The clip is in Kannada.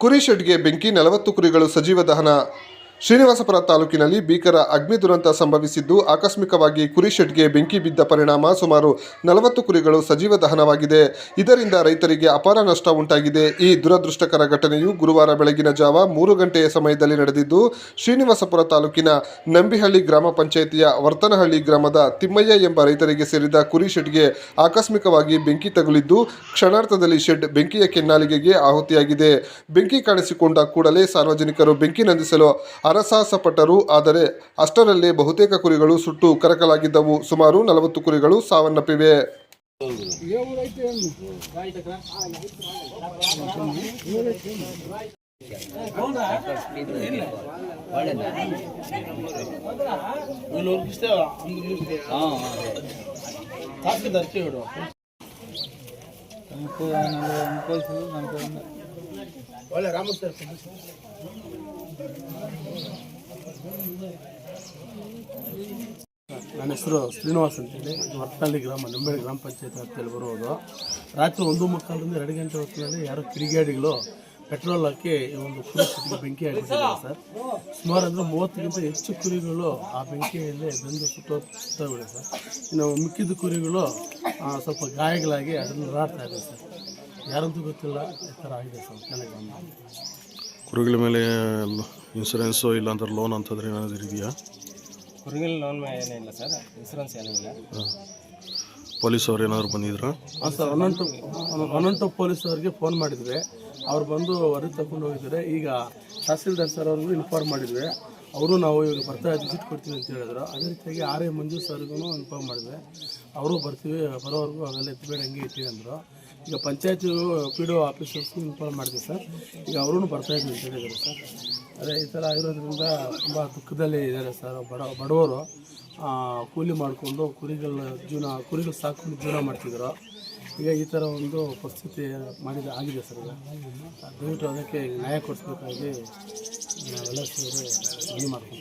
ಕುರಿ ಶೆಡ್ಗೆ ಬೆಂಕಿ ನಲವತ್ತು ಕುರಿಗಳು ಸಜೀವ ದಹನ ಶ್ರೀನಿವಾಸಪುರ ತಾಲೂಕಿನಲ್ಲಿ ಭೀಕರ ಅಗ್ನಿ ದುರಂತ ಸಂಭವಿಸಿದ್ದು ಆಕಸ್ಮಿಕವಾಗಿ ಕುರಿ ಶೆಡ್ಗೆ ಬೆಂಕಿ ಬಿದ್ದ ಪರಿಣಾಮ ಸುಮಾರು ನಲವತ್ತು ಕುರಿಗಳು ಸಜೀವ ದಹನವಾಗಿದೆ. ಇದರಿಂದ ರೈತರಿಗೆ ಅಪಾರ ನಷ್ಟ ಉಂಟಾಗಿದೆ. ಈ ದುರದೃಷ್ಟಕರ ಘಟನೆಯು ಗುರುವಾರ ಬೆಳಗಿನ ಜಾವ ಮೂರು ಗಂಟೆಯ ಸಮಯದಲ್ಲಿ ನಡೆದಿದ್ದು, ಶ್ರೀನಿವಾಸಪುರ ತಾಲೂಕಿನ ನಂಬಿಹಳ್ಳಿ ಗ್ರಾಮ ಪಂಚಾಯಿತಿಯ ವರ್ತನಹಳ್ಳಿ ಗ್ರಾಮದ ತಿಮ್ಮಯ್ಯ ಎಂಬ ರೈತರಿಗೆ ಸೇರಿದ ಕುರಿ ಶೆಡ್ಗೆ ಆಕಸ್ಮಿಕವಾಗಿ ಬೆಂಕಿ ತಗುಲಿದ್ದು ಕ್ಷಣಾರ್ಥದಲ್ಲಿ ಶೆಡ್ ಬೆಂಕಿಯ ಕೆನ್ನಾಲಿಗೆಗೆ ಆಹುತಿಯಾಗಿದೆ. ಬೆಂಕಿ ಕಾಣಿಸಿಕೊಂಡ ಕೂಡಲೇ ಸಾರ್ವಜನಿಕರು ಬೆಂಕಿ ನಂದಿಸಲು ಅರಸಾಸಪಟ್ಟರು ಆದರೆ ಅಷ್ಟರಲ್ಲೇ ಬಹುತೇಕ ಕುರಿಗಳು ಸುಟ್ಟು ಕರಕಲಾಗಿದ್ದವು. ಸುಮಾರು ನಲವತ್ತು ಕುರಿಗಳು ಸಾವನ್ನಪ್ಪಿವೆ. ಒಳ್ಳೆ ರಾಮ ನನ್ನ ಹೆಸರು ಶ್ರೀನಿವಾಸ್ ಅಂತೇಳಿ. ಹೊರಟ್ನಳ್ಳಿ ಗ್ರಾಮ ನಂಬೇಳಿ ಗ್ರಾಮ ಪಂಚಾಯತ್ ಅಂತೇಳಿ ಬರೋದು ರಾತ್ರಿ ಒಂದು ಮುಕ್ಕಾಲಿಂದ ಎರಡು ಗಂಟೆ ಹೊತ್ತಿನಲ್ಲಿ ಯಾರೋ ಕಿರಿಗಾಡಿಗಳು ಪೆಟ್ರೋಲ್ ಹಾಕಿ ಒಂದು ಕುರಿ ಬೆಂಕಿ ಹಾಕಿಬಿಟ್ಟಿದ್ದಾರೆ ಸರ್. ಸುಮಾರು ಅಂದರೆ ಮೂವತ್ತಕ್ಕಿಂತ ಹೆಚ್ಚು ಕುರಿಗಳು ಆ ಬೆಂಕಿಯಲ್ಲಿ ಬೆಂದು ಸುತ್ತೋಗ್ತಾವೆ ಸರ್. ಇನ್ನು ಮಿಕ್ಕಿದ ಕುರಿಗಳು ಸ್ವಲ್ಪ ಗಾಯಗಳಾಗಿ ಅದನ್ನು ಓಡಾಡ್ತಾ ಇದೆ ಸರ್. ಯಾರಂತೂ ಗೊತ್ತಿಲ್ಲ, ಈ ಥರ ಆಗಿದೆ ಸರ್. ನನಗೆ ಕುರಿಗಳ ಮೇಲೆ ಇನ್ಸೂರೆನ್ಸು ಇಲ್ಲ ಅಂದ್ರೆ ಲೋನ್ ಅಂತಂದ್ರೆ ಏನಾದರೂ ಇದೆಯಾ? ಕುರಿಗಳ ಲೋನ್ ಏನಿಲ್ಲ ಸರ್ ಇನ್ಸೂರೆನ್ಸ್ ಏನಿಲ್ಲ ಪೊಲೀಸ್ ಅವ್ರು ಏನಾದ್ರು ಬಂದಿದ್ರಾ? ಹಾಂ sir one two one two police ಅವರಿಗೆ ಫೋನ್ ಮಾಡಿದ್ವಿ. ಅವ್ರು ಬಂದು ವರದಿ ತಗೊಂಡು ಹೋಗಿದ್ದಾರೆ. ಈಗ ತಹಸೀಲ್ದಾರ್ ಸರ್ ಅವ್ರಿಗೂ ಇನ್ಫಾರ್ಮ್ ಮಾಡಿದ್ವಿ. ಅವರು ನಾವು ಇವಾಗ ಬರ್ತಾ ವಿಸಿಟ್ ಕೊಡ್ತೀವಿ ಅಂತ ಹೇಳಿದ್ರು. ಅದೇ ರೀತಿಯಾಗಿ ಆರ್ ಎ ಮಂಜು ಸರ್ಗೂ ಇನ್ಫಾರ್ಮ್ ಮಾಡಿದ್ವಿ. ಅವರು ಬರ್ತೀವಿ ಬರೋವರೆಗೂ ಅವೆಲ್ಲ ಎತ್ತಬೇಡ ಹಂಗೆ ಇತ್ತೀವಿ ಅಂದರು. ಈಗ ಪಂಚಾಯತಿ ಪಿ ಡಿ ಒ ಆಫೀಸರ್ಸ್ಗೂ ಇನ್ಫಾರ್ಮ್ ಮಾಡಿದ್ವಿ ಸರ್. ಈಗ ಅವ್ರೂ ಇದ್ದೀನಿ ಅಂತ ಹೇಳಿದ್ರು ಸರ್. ಅದೇ ಈ ಥರ ಆಗಿರೋದ್ರಿಂದ ತುಂಬ ದುಃಖದಲ್ಲಿ ಇದ್ದಾರೆ ಸರ್ ಬಡ, ಬಡವರು. ಕೂಲಿ ಮಾಡಿಕೊಂಡು ಕುರಿಗಳ ಜೀವನ, ಕುರಿಗಳು ಸಾಕೊಂಡು ಜೀವನ ಮಾಡ್ತಿದ್ರು. ಈಗ ಈ ಥರ ಒಂದು ಪರಿಸ್ಥಿತಿ ಮಾಡಿದ ಆಗಿದೆ ಸರ್ ಈಗ. ದಯವಿಟ್ಟು ಅದಕ್ಕೆ ನ್ಯಾಯ ಕೊಡಿಸ್ಬೇಕಾಗಿ ಎಲ್ಲ ಸೇರಿ ಮನವಿ